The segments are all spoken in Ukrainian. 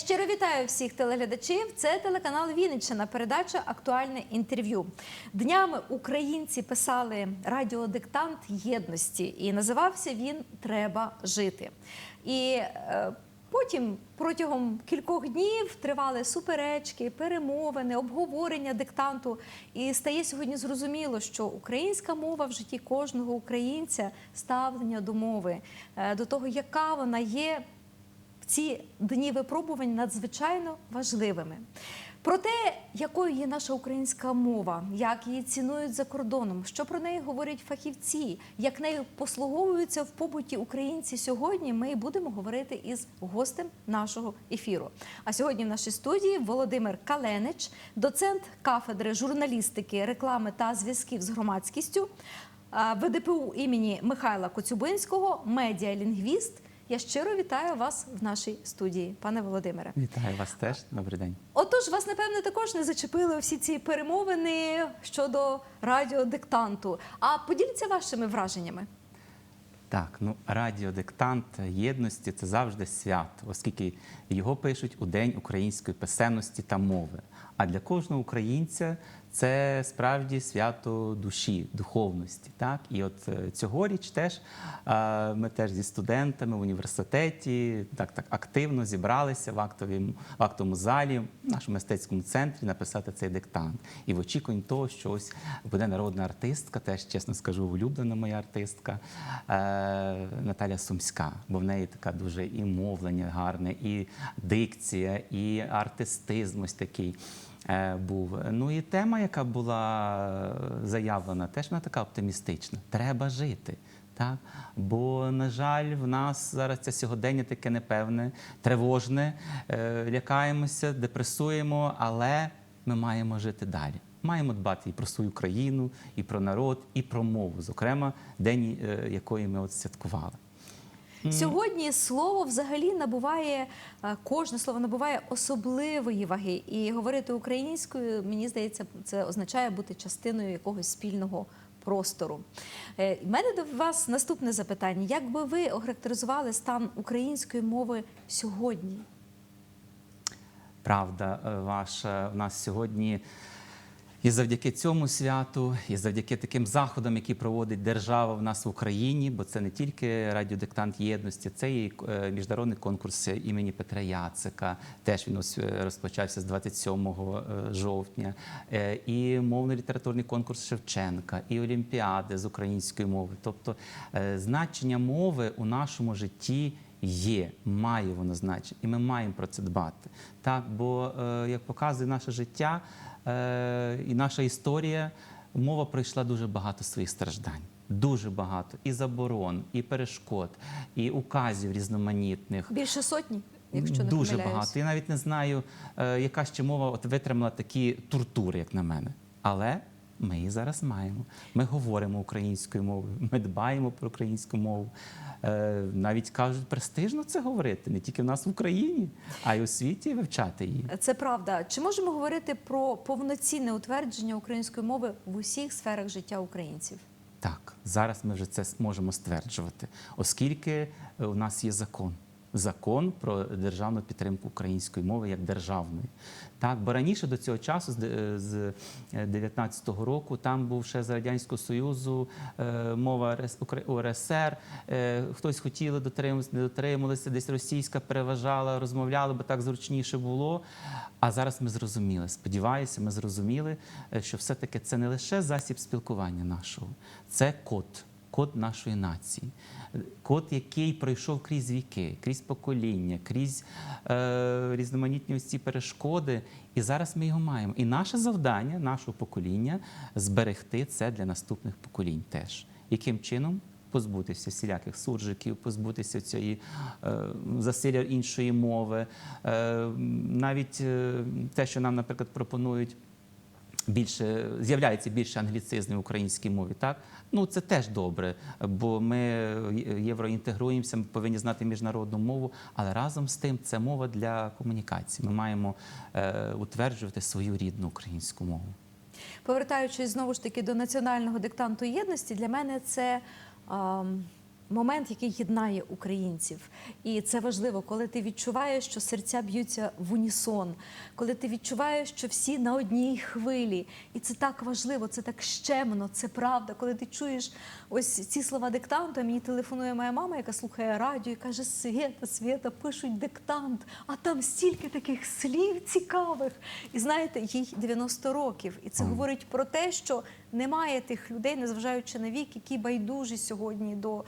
щиро вітаю всіх телеглядачів. Це телеканал Вінниччина, передача Актуальне інтерв'ю. Днями українці писали радіодиктант єдності, і називався він Треба жити. І е, потім протягом кількох днів тривали суперечки, перемовини, обговорення диктанту. І стає сьогодні зрозуміло, що українська мова в житті кожного українця ставлення до мови, е, до того, яка вона є ці дні випробувань надзвичайно важливими. Про те, якою є наша українська мова, як її цінують за кордоном, що про неї говорять фахівці, як нею послуговуються в побуті українці сьогодні, ми будемо говорити із гостем нашого ефіру. А сьогодні в нашій студії Володимир Каленич, доцент кафедри журналістики, реклами та зв'язків з громадськістю ВДПУ імені Михайла Коцюбинського, медіалінгвіст. Я щиро вітаю вас в нашій студії, пане Володимире. Вітаю вас теж. Добрий день. Отож, вас напевне також не зачепили всі ці перемовини щодо радіодиктанту. А поділіться вашими враженнями. Так, ну радіодиктант єдності це завжди свято, оскільки його пишуть у День української писемності та мови. А для кожного українця це справді свято душі, духовності. Так? І от е, цьогоріч теж е, ми теж зі студентами в університеті так, так активно зібралися в актовому, в актовому залі, в нашому мистецькому центрі написати цей диктант. І в очікуванні того, що ось буде народна артистка, теж чесно скажу, улюблена моя артистка е, Наталя Сумська, бо в неї така дуже і мовлення гарне, і дикція, і артистизм ось такий був. Ну і тема, яка була заявлена, теж вона така оптимістична. Треба жити. Так? Бо, на жаль, в нас зараз це сьогодення таке непевне, тривожне, е, лякаємося, депресуємо, але ми маємо жити далі. Маємо дбати і про свою країну, і про народ, і про мову, зокрема, день е, якої ми от святкували. Сьогодні слово взагалі набуває е, кожне слово набуває особливої ваги. І говорити українською, мені здається, це означає бути частиною якогось спільного простору. Е, У мене до вас наступне запитання: як би ви охарактеризували стан української мови сьогодні? Правда е, ваша в нас сьогодні. І завдяки цьому святу, і завдяки таким заходам, які проводить держава в нас в Україні, бо це не тільки радіодиктант єдності, це і е, міжнародний конкурс імені Петра Яцика. Теж він е, розпочався з 27 е, жовтня, і мовно-літературний конкурс Шевченка, і Олімпіади з української мови. Тобто значення мови у нашому житті. Є, має воно значення, і ми маємо про це дбати. Так, бо як показує наше життя і наша історія, мова пройшла дуже багато своїх страждань. Дуже багато і заборон, і перешкод, і указів різноманітних. Більше сотні, якщо не дуже помиляюсь. багато. Я навіть не знаю, е, яка ще мова от витримала такі тортури, як на мене. Але ми її зараз маємо. Ми говоримо українською мовою, ми дбаємо про українську мову. Е, Навіть кажуть, престижно це говорити не тільки в нас в Україні, а й у світі вивчати її. Це правда. Чи можемо говорити про повноцінне утвердження української мови в усіх сферах життя українців? Так, зараз ми вже це можемо стверджувати, оскільки у нас є закон. Закон про державну підтримку української мови як державної. Так, бо раніше до цього часу, з де- з 19-го року, там був ще з Радянського Союзу е, мова РС- УРСР. Е, Хтось хотіли дотримуватися, не дотримувалися, десь російська переважала, розмовляли, бо так зручніше було. А зараз ми зрозуміли, сподіваюся, ми зрозуміли, е, що все-таки це не лише засіб спілкування нашого, це код, код нашої нації. Код, який пройшов крізь віки, крізь покоління, крізь е, різноманітні ці перешкоди. І зараз ми його маємо. І наше завдання, нашого покоління, зберегти це для наступних поколінь теж. Яким чином? Позбутися всіляких суржиків, позбутися цієї е, засилля іншої мови, е, навіть е, те, що нам, наприклад, пропонують більше з'являється більше англіцизмів в українській мові. Так ну це теж добре, бо ми євроінтегруємося, ми повинні знати міжнародну мову, але разом з тим це мова для комунікації. Ми маємо е, утверджувати свою рідну українську мову. Повертаючись знову ж таки до національного диктанту єдності, для мене це ам, момент, який єднає українців. І це важливо, коли ти відчуваєш, що серця б'ються в унісон, коли ти відчуваєш, що всі на одній хвилі. І це так важливо, це так щемно, це правда. Коли ти чуєш ось ці слова диктанту, мені телефонує моя мама, яка слухає радіо, і каже: Свєта, Свєта, пишуть диктант, а там стільки таких слів цікавих. І знаєте, їй 90 років. І це говорить про те, що немає тих людей, незважаючи на вік, які байдужі сьогодні до.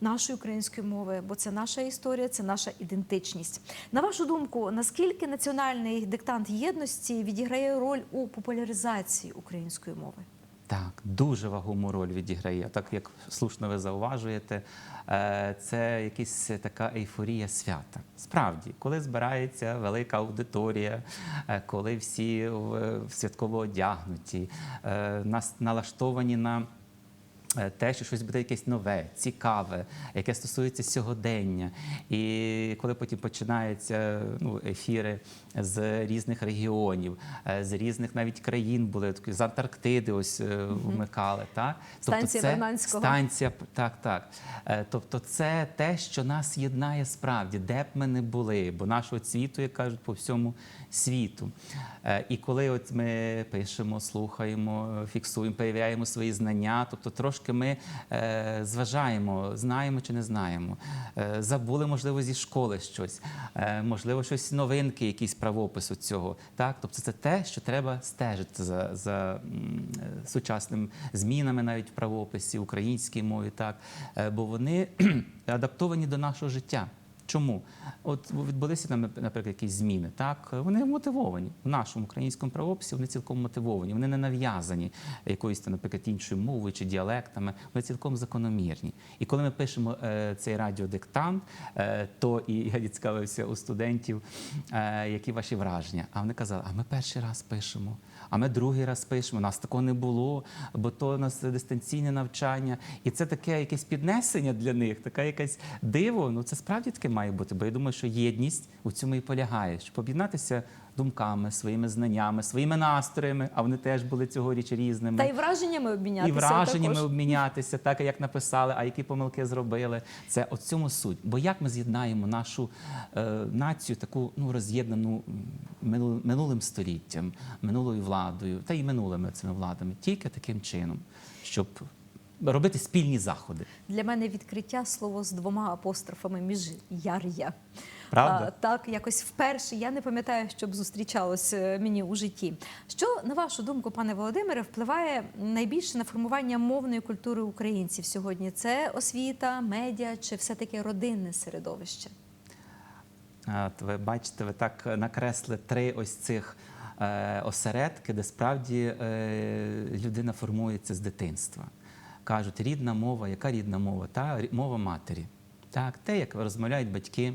Нашої української мови, бо це наша історія, це наша ідентичність. На вашу думку, наскільки національний диктант єдності відіграє роль у популяризації української мови? Так, дуже вагому роль відіграє. Так як слушно ви зауважуєте, е, це якась така ейфорія свята. Справді, коли збирається велика аудиторія, е, коли всі в святково одягнуті, е, нас налаштовані на. Е, Те, що щось буде якесь нове, цікаве, яке стосується сьогодення. І коли потім починаються ну, ефіри з різних регіонів, е, з різних навіть країн були такі, з Антарктиди, ось е, вмикали. Так? Станція це Вернадського. станція, так, так. Тобто, це те, що нас єднає справді, де б ми не були, бо нашого цвіту, як кажуть, по всьому світу. І коли от ми пишемо, слухаємо, фіксуємо, перевіряємо свої знання, тобто трошки ми е, зважаємо, знаємо чи не знаємо. Е, Забули, можливо, зі школи щось, е, можливо, щось новинки, якийсь правопису цього. Так? Тобто це те, що треба стежити за, за е, сучасними змінами навіть в правописі, українській мові, так? Е, бо вони адаптовані до нашого життя. Чому? От відбулися там, наприклад, якісь зміни. Так вони мотивовані в нашому українському правописі. Вони цілком мотивовані. Вони не нав'язані якоюсь там, наприклад, іншою мовою чи діалектами. Вони цілком закономірні. І коли ми пишемо е, цей радіодиктант, е, то і я відцікавився у студентів, е, які ваші враження. А вони казали, а ми перший раз пишемо, а ми другий раз пишемо. Нас такого не було, бо то у нас дистанційне навчання. І це таке якесь піднесення для них, таке якесь диво. Ну це справді таке має бути. Бо я думаю, що єдність у цьому і полягає, щоб об'єднатися думками, своїми знаннями, своїми настроями, а вони теж були цьогоріч різними. Та й враженнями обмінятися. І враженнями також. обмінятися, так як написали, а які помилки зробили. Це от цьому суть. Бо як ми з'єднаємо нашу е, націю, таку ну роз'єднану минулим століттям, минулою владою, та й минулими цими владами, тільки таким чином, щоб робити спільні заходи. Для мене відкриття слово з двома апострофами між яр'я. Правда? А, так, якось вперше. Я не пам'ятаю, щоб зустрічалось е, мені у житті. Що, на вашу думку, пане Володимире, впливає найбільше на формування мовної культури українців сьогодні? Це освіта, медіа чи все-таки родинне середовище? От ви бачите, ви так накресли три ось цих е, осередки, де справді е, людина формується з дитинства. Кажуть, рідна мова, яка рідна мова? Та мова матері. Так, те, як розмовляють батьки,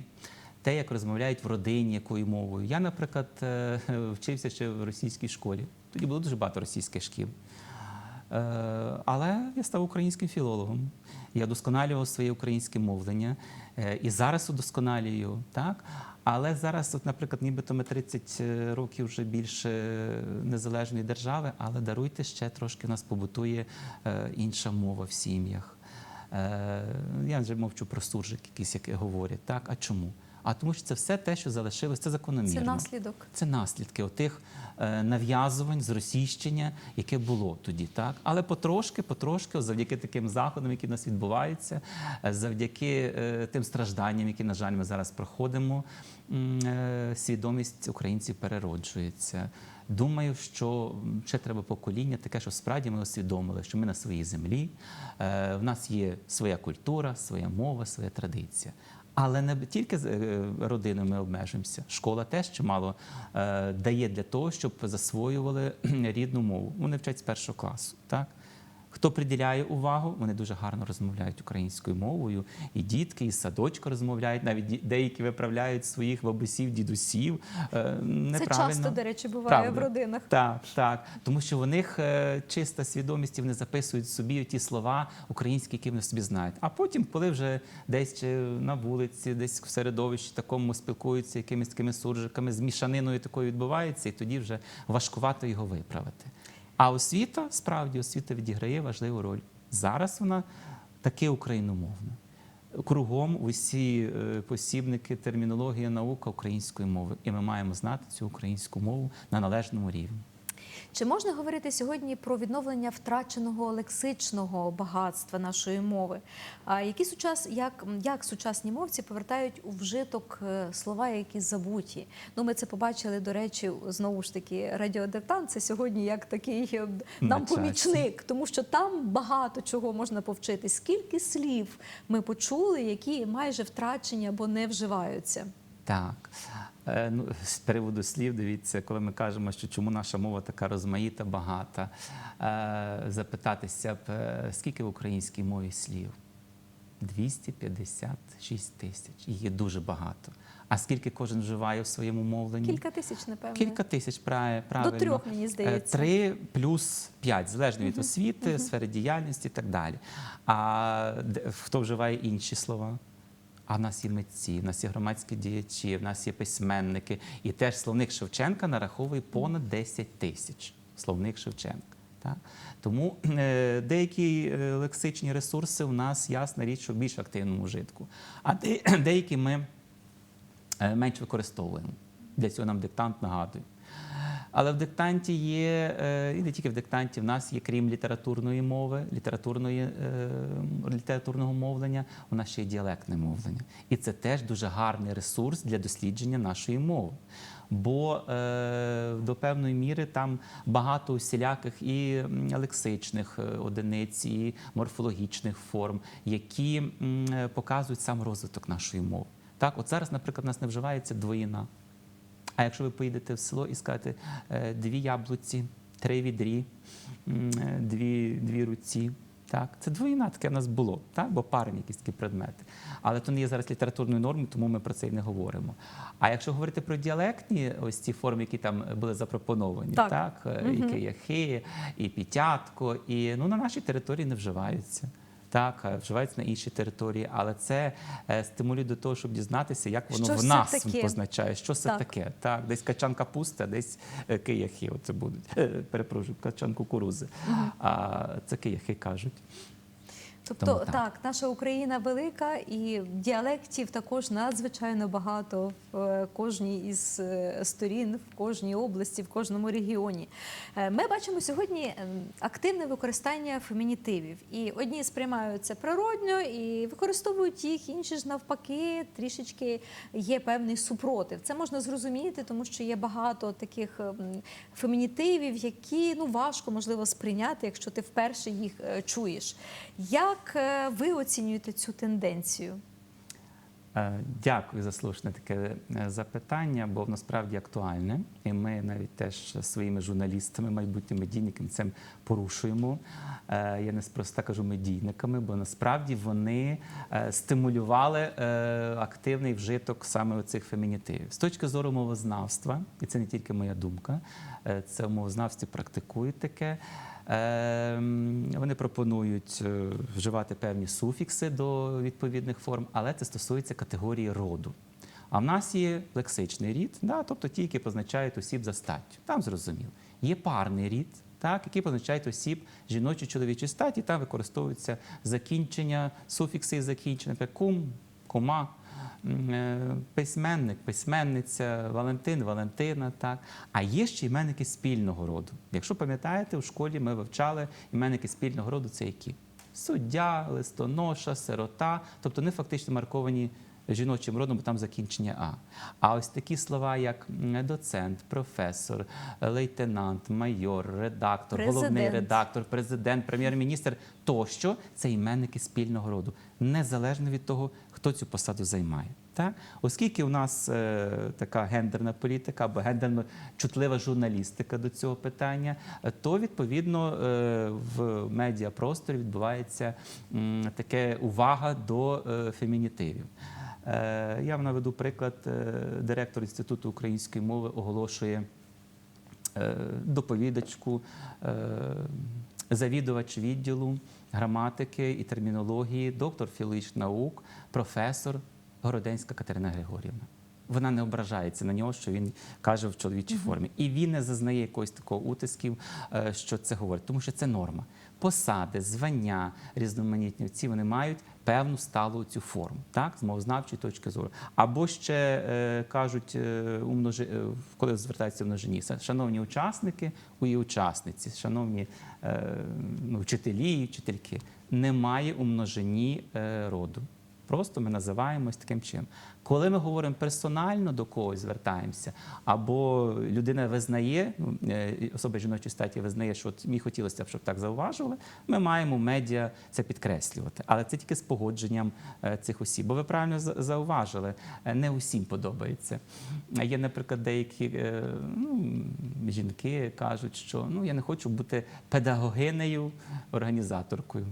те, як розмовляють в родині, якою мовою. Я, наприклад, е, вчився ще в російській школі. Тоді було дуже багато російських шкіл. Е, Але я став українським філологом. Я удосконалював своє українське мовлення е, і зараз удосконалюю. Так? Але зараз, от, наприклад, нібито ми 30 років вже більше незалежної держави, але даруйте ще трошки нас побутує інша мова в сім'ях. Я вже мовчу про суржик, якийсь, який говорять. Так? А чому? А тому що це все те, що залишилось, це закономірно. Це наслідок. Це наслідки отих е, нав'язувань, зросійщення, яке було тоді, так але потрошки, потрошки, завдяки таким заходам, які в нас відбуваються, е, завдяки е, тим стражданням, які, на жаль, ми зараз проходимо, свідомість українців перероджується. Думаю, що ще треба покоління таке, що справді ми усвідомили, що ми на своїй землі, в нас є своя культура, своя мова, своя традиція. Але не тільки з е, родиною ми обмежуємося. Школа теж чимало е, дає для того, щоб засвоювали рідну мову. Вони вчать з першого класу. Так? Хто приділяє увагу, вони дуже гарно розмовляють українською мовою. І дітки, і садочка розмовляють, навіть деякі виправляють своїх бабусів, дідусів. е, Це часто, до речі, буває Правда. в родинах. Так, так. Тому що в них е, чиста свідомість, і вони записують собі ті слова українські, які вони собі знають. А потім, коли вже десь на вулиці, десь в середовищі такому спілкуються якимись такими суржиками, з мішаниною такою відбувається, і тоді вже важкувато його виправити. А освіта, справді, освіта відіграє важливу роль. Зараз вона таки україномовна. кругом усі е, посібники, термінологія, наука української мови. І ми маємо знати цю українську мову на належному рівні. Чи можна говорити сьогодні про відновлення втраченого лексичного багатства нашої мови? А які сучас, як, як сучасні мовці повертають у вжиток е, слова, які забуті? Ну, ми це побачили, до речі, знову ж таки, радіодиктант це сьогодні як такий е, нам помічник, тому що там багато чого можна повчити. Скільки слів ми почули, які майже втрачені або не вживаються? Так. Е, Ну, з приводу слів, дивіться, коли ми кажемо, що чому наша мова така розмаїта, багата, е, запитатися б, е, скільки в українській мові слів? 256 тисяч. Їх є дуже багато. А скільки кожен вживає в своєму мовленні? Кілька тисяч, напевно. Кілька тисяч прав- правильно. трьох, мені здається. Три плюс п'ять, залежно від освіти, сфери діяльності і так далі. А хто вживає інші слова? А в нас є митці, в нас є громадські діячі, в нас є письменники. І теж словник Шевченка нараховує понад 10 тисяч. Словник Шевченка. Так? Тому е, деякі е, лексичні ресурси у нас ясна річ, в більш активному вжитку. А де, деякі ми е, менш використовуємо. Для цього нам диктант нагадує. Але в диктанті є, е, і не тільки в диктанті, в нас є, крім літературної мови, літературної, е, літературного мовлення, у нас ще є діалектне мовлення. І це теж дуже гарний ресурс для дослідження нашої мови. Бо е, до певної міри там багато усіляких і лексичних одиниць, і морфологічних форм, які показують сам розвиток нашої мови. Так, от зараз, наприклад, у нас не вживається двоїна. А якщо ви поїдете в село і скажете е, дві яблуці, три відрі, е, дві, дві руці. Так, це двоїна таке в нас було, так? бо парні якісь такі предмети. Але то не є зараз літературною нормою, тому ми про це і не говоримо. А якщо говорити про діалектні ось ці форми, які там були запропоновані, Так. так, е, і кияхи, і пітятко, і ну, на нашій території не вживаються. Так, вживається вживаються на іншій території, але це е, стимулює до того, щоб дізнатися, як воно Що в нас таке? позначає, що це Так. таке. Так, десь качан капусти, десь е, кияхи. Оце будуть. Е, Перепрошую, качан кукурузи. А це кияхи кажуть. Тобто Тому так. так. наша Україна велика, і діалектів також надзвичайно багато в е, кожній із е, сторін, в кожній області, в кожному регіоні. Е, Ми бачимо сьогодні е, активне використання фемінітивів. І одні сприймаються природньо і використовують їх, інші ж навпаки, трішечки є певний супротив. Це можна зрозуміти, тому що є багато таких ем, фемінітивів, які ну важко можливо сприйняти, якщо ти вперше їх чуєш. Як е, ви оцінюєте цю тенденцію? Е, Дякую за слушне таке е, запитання, бо насправді актуальне. І ми навіть теж своїми журналістами, майбутніми медійниками цим порушуємо. Я неспроста кажу медійниками, бо насправді вони стимулювали активний вжиток саме цих фемінітивів. З точки зору мовознавства, і це не тільки моя думка, це в мовознавстві практикують таке. Ем, Вони пропонують е, вживати певні суфікси до відповідних форм, але це стосується категорії роду. А в нас є лексичний рід, да, тобто ті, які позначають осіб за статтю. Там зрозуміло. Є парний рід, так, які позначають осіб жіночої чоловічої статі, там використовуються закінчення, суфікси і закінчення, наприклад, кум, кума. Е, Письменник, письменниця, Валентин, Валентина, так. А є ще іменники спільного роду. Якщо пам'ятаєте, у школі ми вивчали іменники спільного роду це які? Суддя, листоноша, сирота, тобто не фактично марковані жіночим родом, бо там закінчення А. А ось такі слова, як доцент, професор, лейтенант, майор, редактор, головний редактор, президент, прем'єр-міністр тощо це іменники спільного роду, незалежно від того, хто цю посаду займає. Так? Оскільки у нас е, така гендерна політика або гендерно чутлива журналістика до цього питання, е, то відповідно е, в медіапросторі відбувається м, таке увага до е, фемінітивів. Е, я вам наведу приклад. Е, Директор Інституту української мови оголошує е, доповідачку, е, завідувач відділу граматики і термінології, доктор філологічних наук, професор Городенська Катерина Григорівна. вона не ображається на нього, що він каже в чоловічій формі. І він не зазнає якогось такого утисків, е, що це говорить, тому що це норма. Посади, звання різноманітні. Вони мають певну сталу цю форму, так, з мовознавчої точки зору. Або ще е, кажуть, е, у множи, е, коли звертаються в множині, шановні учасники і учасниці, шановні е, ну, вчителі вчительки, немає у множині е, роду. Просто ми називаємось таким чином. Коли ми говоримо персонально до когось звертаємося, або людина визнає, ну, е, особа жіночої статі визнає, що от мені хотілося б, щоб так зауважували, ми маємо медіа це підкреслювати. Але це тільки з погодженням е, цих осіб. Бо ви правильно зауважили, е, не усім подобається. Є, наприклад, деякі ну, жінки кажуть, що ну, я не хочу бути педагогинею, організаторкою.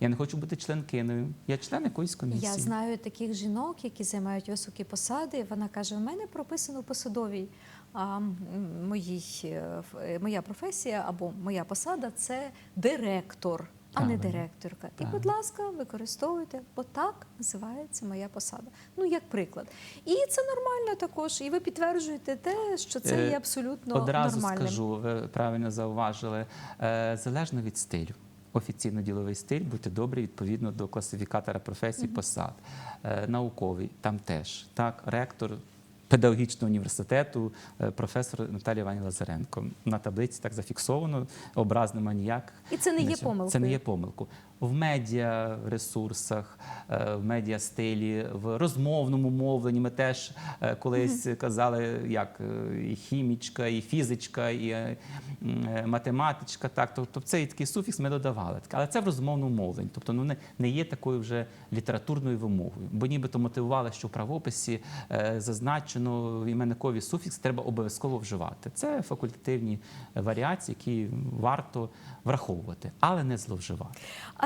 Я не хочу бути членкиною. Я член якоїсь комісії. Я знаю таких жінок, які займають високі посади. Вона каже: у мене прописано посадовій а, моїй, е, е, моя професія або моя посада це директор, а не директорка. І, будь ласка, використовуйте, бо так називається моя посада. Ну, як приклад. І це нормально також. І ви підтверджуєте те, що це Е, є абсолютно Одразу нормальним. скажу, ви правильно зауважили, залежно від стилю. Офіційно-діловий стиль, бути добрий відповідно до класифікатора професій, посад. Е, Науковий, там теж. Так, ректор педагогічного університету, е, професор Наталія Івані Лазаренко. На таблиці так зафіксовано, образ нема ніяк. І це не є помилкою. Це не є помилку. В медіа ресурсах, е, в медіа стилі, в розмовному мовленні. Ми теж е, колись казали, як е, і хімічка, і фізичка, і математичка. Так, тобто цей такий суфікс ми додавали. Але це в розмовному мовленні. Тобто ну, не, є такою вже літературною вимогою. Бо нібито мотивували, що в правописі зазначено іменниковий суфікс треба обов'язково вживати. Це факультативні варіації, які варто враховувати, але не зловживати.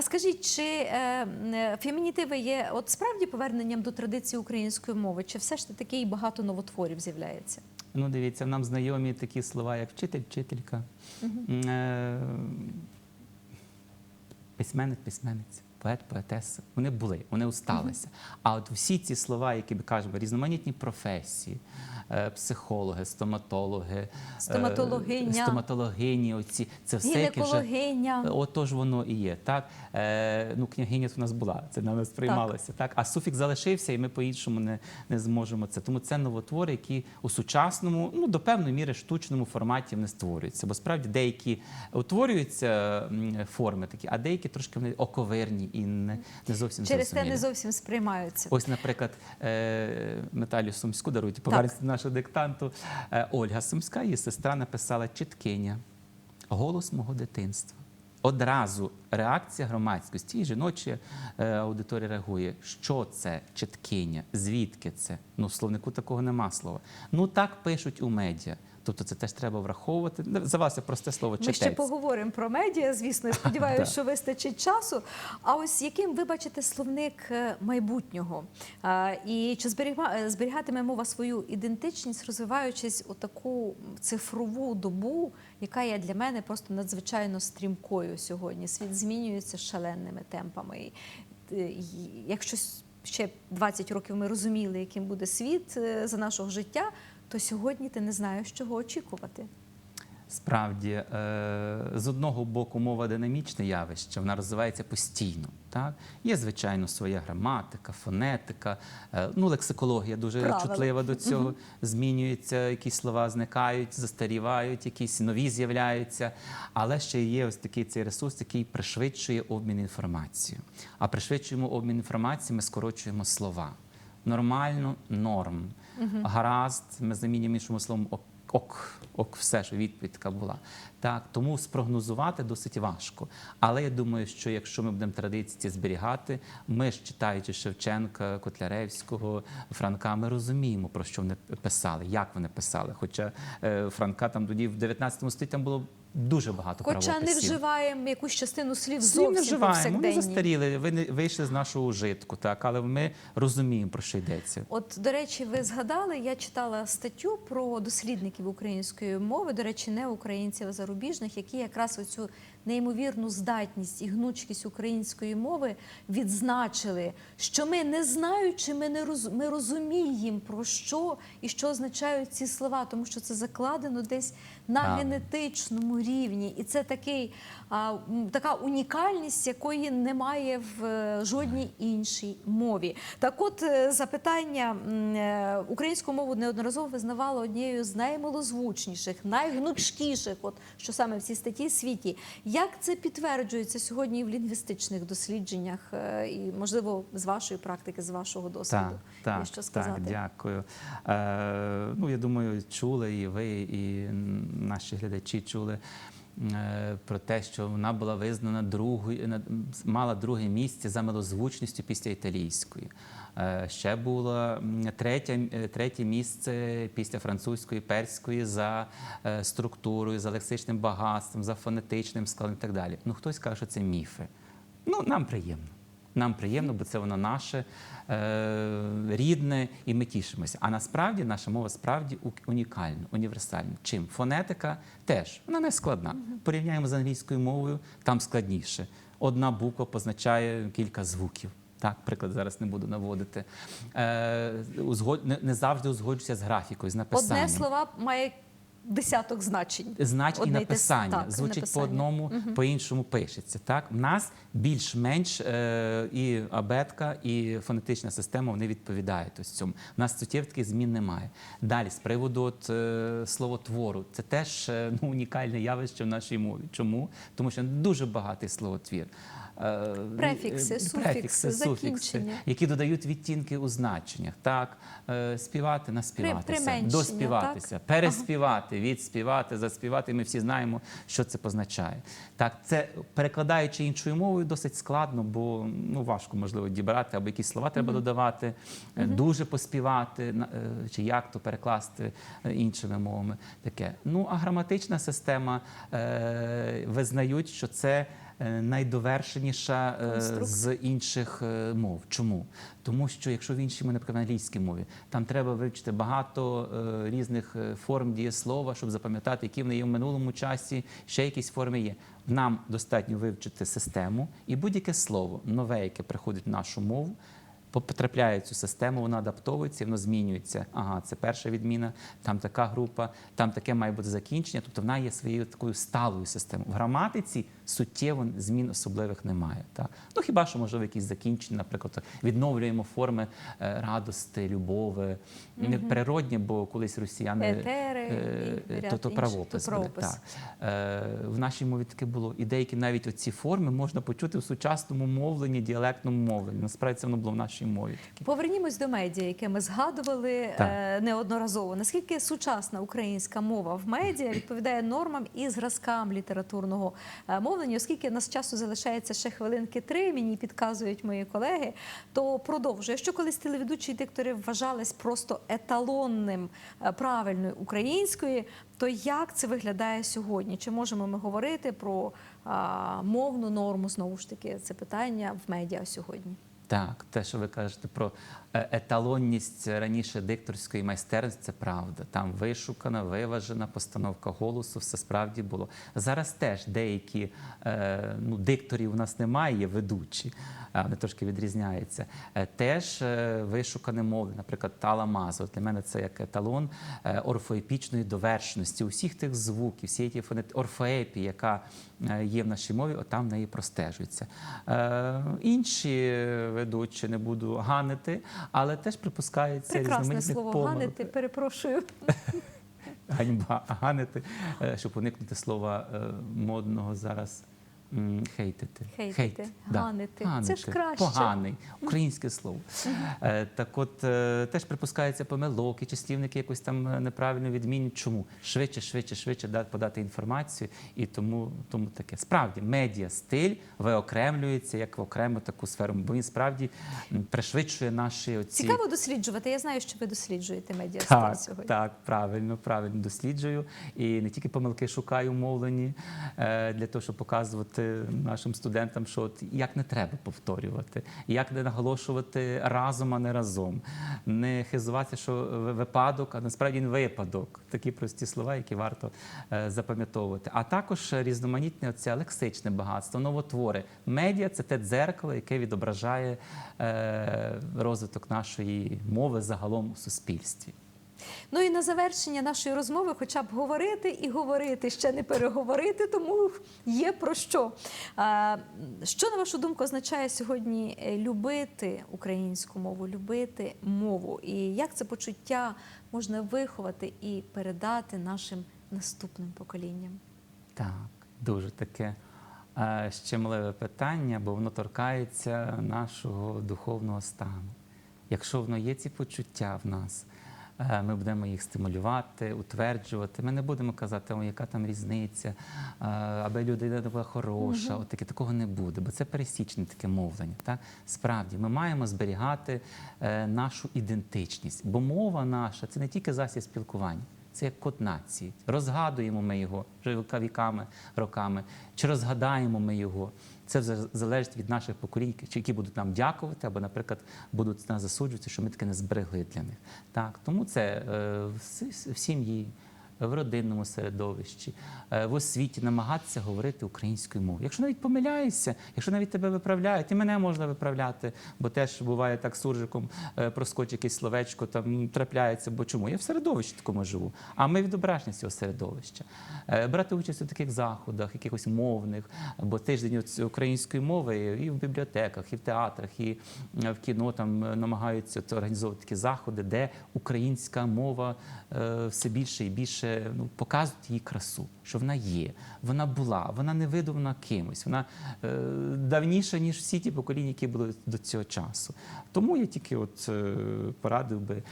Скажіть, чи е, е, фемінітиви є от справді поверненням до традиції української мови, чи все ж таки і багато новотворів з'являється? Ну, дивіться, нам знайомі такі слова, як вчитель, вчителька, е, письменник, письменниця, поет, поетеса. Вони були, вони усталися. А от всі ці слова, які ми кажемо, різноманітні професії, психологи, стоматологи, е, Стоматологиня. стоматологині, оці, це все яке вже Отож воно і є. Так? Е, ну, княгиня у нас була, це нами сприймалося. Так. А суфікс залишився, і ми по-іншому не, не зможемо це. Тому це новотвори, які у сучасному, ну до певної міри штучному форматі не створюються. Бо справді деякі утворюються форми такі, а деякі трошки вони оковирні і не, не зовсім Через те не зовсім сприймаються. Ось, наприклад, е, Наталію Сумську даруйте, повернемося до нашого диктанту. Е, Ольга Сумська, її сестра, написала чіткиня, голос мого дитинства. Одразу реакція громадськості і жіноча е, аудиторія реагує. Що це чіткиня? Звідки це? Ну, в словнику такого нема слова. Ну так пишуть у медіа. Тобто це теж треба враховувати. За вас просте слово Ми ще поговоримо про медіа, звісно. Я сподіваюся, що вистачить часу. А ось яким ви бачите словник е, майбутнього? І чи е, зберігатиме мова свою ідентичність, розвиваючись у таку цифрову добу, яка є для мене просто надзвичайно стрімкою сьогодні? Світ змінюється шаленими темпами. Е, Якщо ще 20 років ми розуміли, яким буде світ за нашого життя, то сьогодні ти не знаєш, чого очікувати. Справді, е, з одного боку, мова динамічне явище, вона розвивається постійно. Так? Є, звичайно, своя граматика, фонетика, е, ну, лексикологія дуже Правила. чутлива до цього. Змінюється, якісь слова зникають, застарівають, якісь нові з'являються. Але ще є ось такий цей ресурс, який пришвидшує обмін інформацією. А пришвидшуємо обмін інформацією, ми скорочуємо слова. Нормально норм. Гаразд, ми замінюємо іншому словом ок, ок, ок, все, що відповідь була. Так, тому спрогнозувати досить важко. Але я думаю, що якщо ми будемо традиції зберігати, ми ж читаючи Шевченка, Котляревського, Франка, ми розуміємо, про що вони писали, як вони писали. Хоча е, Франка там тоді в 19 столітті там було дуже багато Хоча не вживаємо якусь частину слів Слів не зовсім вживаємо, Ми застаріли, ви не вийшли з нашого житку, так, але ми розуміємо, про що йдеться. От, до речі, ви згадали, я читала статтю про дослідників української мови, до речі, не українців, а зарубіжних, які якраз оцю неймовірну здатність і гнучкість української мови, відзначили, що ми не знаючи, ми не роз, ми розуміємо про що і що означають ці слова, тому що це закладено десь на Так. генетичному рівні, і це такий а, така унікальність, якої немає в е, жодній іншій мові. Так, от е, запитання е, українську мову неодноразово визнавало однією з наймилозвучніших, найгнучкіших, от що саме в цій статті світі. Як це підтверджується сьогодні в лінгвістичних дослідженнях, е, і можливо з вашої практики, з вашого досвіду? Так, так, Є що сказати? так, дякую. Е, ну, я думаю, чули і ви, і наші глядачі чули е, про те, що вона була визнана другою, мала друге місце за милозвучністю після італійської. Е, Ще було третє, е, третє місце після французької, перської за е, структурою, за лексичним багатством, за фонетичним складом і так далі. Ну, хтось каже, що це міфи. Ну, нам приємно. Нам приємно, бо це воно наше рідне, і ми тішимося. А насправді наша мова справді унікальна, універсальна. Чим? Фонетика теж вона не складна. Порівняємо з англійською мовою, там складніше. Одна буква позначає кілька звуків. Так, приклад зараз не буду наводити. Е, узгод... не, не завжди узгоджується з графікою, з написанням. Одне слово має десяток значень. Знач і Одне с- написання так, звучить написання. по одному, по іншому пишеться. Так, в нас більш-менш е, і абетка, і фонетична система вони відповідають ось цьому. У нас суттєвих таких змін немає. Далі з приводу от, е, словотвору, це теж е, ну, унікальне явище в нашій мові. Чому? Тому що дуже багатий словотвір. Е, Префікси, е, суфікси, які додають відтінки у значеннях. Так, е, співати, наспіватися, доспіватися, переспівати, відспівати, заспівати. Ми всі знаємо, що це позначає. Так, це перекладаючи іншою мовою, досить складно, бо ну важко можливо дібрати або якісь слова треба додавати, е, дуже поспівати, е, чи як то перекласти е, іншими мовами. Таке. Ну а граматична система е, визнають, що це. Е, Найдовершеніша е, Конструкт. з інших е, мов. Чому? Тому що якщо в іншій мові, наприклад, в англійській мові, там треба вивчити багато різних форм дієслова, щоб запам'ятати, які вони є в минулому часі, ще якісь форми є. Нам достатньо вивчити систему і будь-яке слово нове, яке приходить в нашу мову. Потрапляє в цю систему, воно адаптовується, воно змінюється. Ага, це перша відміна, там така група, там таке має бути закінчення. Тобто вона є своєю такою сталою системою. В граматиці суттєво змін особливих немає. Так? Ну хіба що можливо якісь закінчення, наприклад, відновлюємо форми е, радости, любови, не природні, бо колись росіяни Етери е, то, то правопис. буде, так. Е, в нашій мові таке було. І деякі навіть оці форми можна почути в сучасному мовленні, діалектному мовленні. Насправді це воно було в нашій мові. Таке. Повернімось до медіа, яке ми згадували Так. е, неодноразово. Наскільки сучасна українська мова в медіа відповідає нормам і зразкам літературного е, мовлення, оскільки нас часу залишається ще хвилинки три, мені підказують мої колеги, то продовжую. Якщо колись телеведучі і диктори вважались просто еталонним е, правильної української, то як це виглядає сьогодні? Чи можемо ми говорити про а, мовну норму? Знову ж таки, це питання в медіа сьогодні. Так, те, що ви кажете про е, еталонність раніше дикторської майстерності, це правда. Там вишукана, виважена постановка голосу, все справді було. Зараз теж деякі е, ну, дикторів у нас немає, є ведучі, вони трошки відрізняються. Е, Теж вишукане мовлення, наприклад, Тала Мазур. Для мене це як еталон орфоепічної довершеності усіх тих звуків, всієї ті фонет... орфоепії, яка є в нашій мові, отам в неї простежується. Е, інші ведучі не буду ганити, але теж припускається Прекрасне різноманітних слово помилок. ганити. Перепрошую. Ганьба ганити, е, щоб уникнути слова е, модного зараз. М, Хейтити. Хейтити, ганити. Це ж краще. Поганий. Українське слово. Е, Так от е, теж припускаються помилок, і числівники якось там е, неправильно відмінюють. Чому? Швидше, швидше, швидше да- подати інформацію. І тому, тому таке. Справді, медіа стиль виокремлюється як в окрему таку сферу, бо він справді м, пришвидшує наші оці. Цікаво досліджувати. Я знаю, що ви досліджуєте медіа Так, сьогодні. так, правильно, правильно досліджую. І не тільки помилки шукаю е, для того, щоб показувати нашим студентам, що от як не треба повторювати, як не наголошувати разом, а не разом, не хизуватися, що випадок, а насправді він випадок. Такі прості слова, які варто е, запам'ятовувати. А також різноманітне це лексичне багатство, новотвори. Медіа це те дзеркало, яке відображає е, розвиток нашої мови загалом у суспільстві. Ну і на завершення нашої розмови, хоча б говорити і говорити, ще не переговорити, тому є про що. Що, на вашу думку, означає сьогодні е, любити українську мову, любити мову? І як це почуття можна виховати і передати нашим наступним поколінням? Так, дуже таке е, щемливе питання, бо воно торкається нашого духовного стану. Якщо воно є ці почуття в нас, ми будемо їх стимулювати, утверджувати. Ми не будемо казати, о, яка там різниця, е, аби людина була хороша. От таке такого не буде, бо це пересічне таке мовлення. Так? Справді, ми маємо зберігати е, нашу ідентичність, бо мова наша це не тільки засіб спілкування. Це як код нації. Розгадуємо ми його віками, роками, чи розгадаємо ми його. Це залежить від наших поколінь, чи які будуть нам дякувати, або, наприклад, будуть нас засуджувати, що ми таке не зберегли для них. Так, тому це е, в сім'ї, в родинному середовищі, е, в освіті намагатися говорити українською мовою. Якщо навіть помиляєшся, якщо навіть тебе виправляють, і мене можна виправляти, бо теж буває так суржиком е, проскочить якесь словечко, там трапляється, бо чому? Я в середовищі такому живу. А ми відображення цього середовища. Е, Брати участь у таких заходах, якихось мовних, бо тиждень української мови і в бібліотеках, і в театрах, і в кіно там намагаються організовувати такі заходи, де українська мова все більше і більше ну, показують її красу, що вона є, вона була, вона не видумана кимось, вона е, давніша, ніж всі ті покоління, які були до цього часу. Тому я тільки от е, порадив би,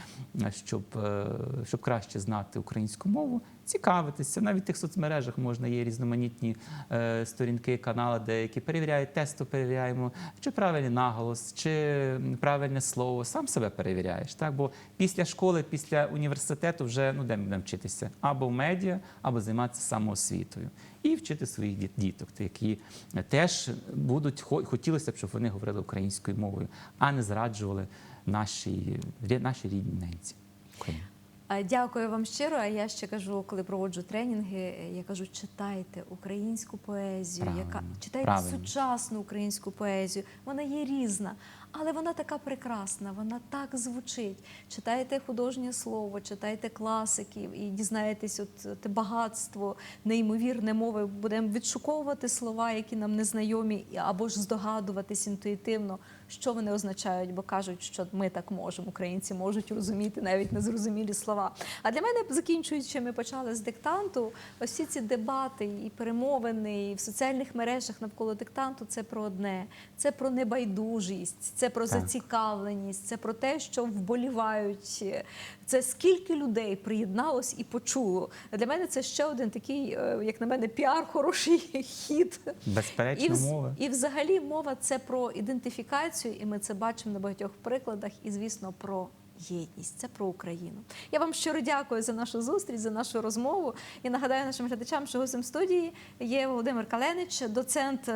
е, щоб, е, щоб краще знати українську мову, цікавитися. Навіть в тих соцмережах можна є різноманітні е, сторінки, канали, деякі перевіряють, тесто перевіряємо, чи правильний наголос, чи правильне слово. Сам себе перевіряєш. Так? Бо після школи, після університету вже ну де ми будемо вчитися? Або в медіа, або займатися самоосвітою. І вчити своїх діток, які теж будуть хо- хотілося б, щоб вони говорили українською мовою, а не зраджували наші, рі- наші рідні ненці. А, Дякую вам щиро. А я ще кажу, коли проводжу тренінги, е, я кажу, читайте українську поезію, яка читайте правильно. сучасну українську поезію. Вона є різна, але вона така прекрасна, вона так звучить. Читайте художнє слово, читайте класиків і дізнаєтесь от те багатство, неймовірне мови. Будемо відшуковувати слова, які нам незнайомі, і- або ж здогадуватись інтуїтивно, що вони означають, бо кажуть, що ми так можемо, українці можуть розуміти навіть незрозумілі слова. А для мене, закінчуючи, ми почали з диктанту. Ось всі ці дебати і перемовини, і в соціальних мережах навколо диктанту це про одне: це про небайдужість, це про Так. зацікавленість, це про те, що вболівають. Це скільки людей приєдналось і почуло. Для мене це ще один такий, е, як на мене, піар, хороший хід. Безперечно, І, мова. і взагалі мова це про ідентифікацію, і ми це бачимо на багатьох прикладах, і звісно про. Єдність це про Україну. Я вам щиро дякую за нашу зустріч, за нашу розмову. І нагадаю нашим глядачам, що гостем студії є Володимир Каленич, доцент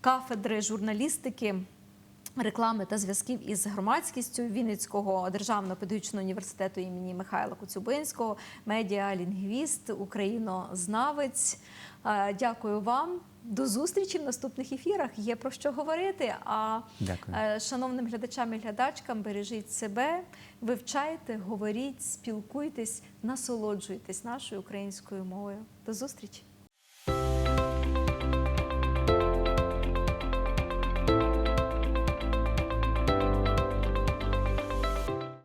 кафедри журналістики, реклами та зв'язків із громадськістю Вінницького державного педагогічного університету імені Михайла Коцюбинського, медіалінгвіст, українознавець. Е, Дякую вам. До зустрічі в наступних ефірах. Є про що говорити. А Дякую. е, шановним глядачам і глядачкам, бережіть себе, вивчайте, говоріть, спілкуйтесь, насолоджуйтесь нашою українською мовою. До зустрічі!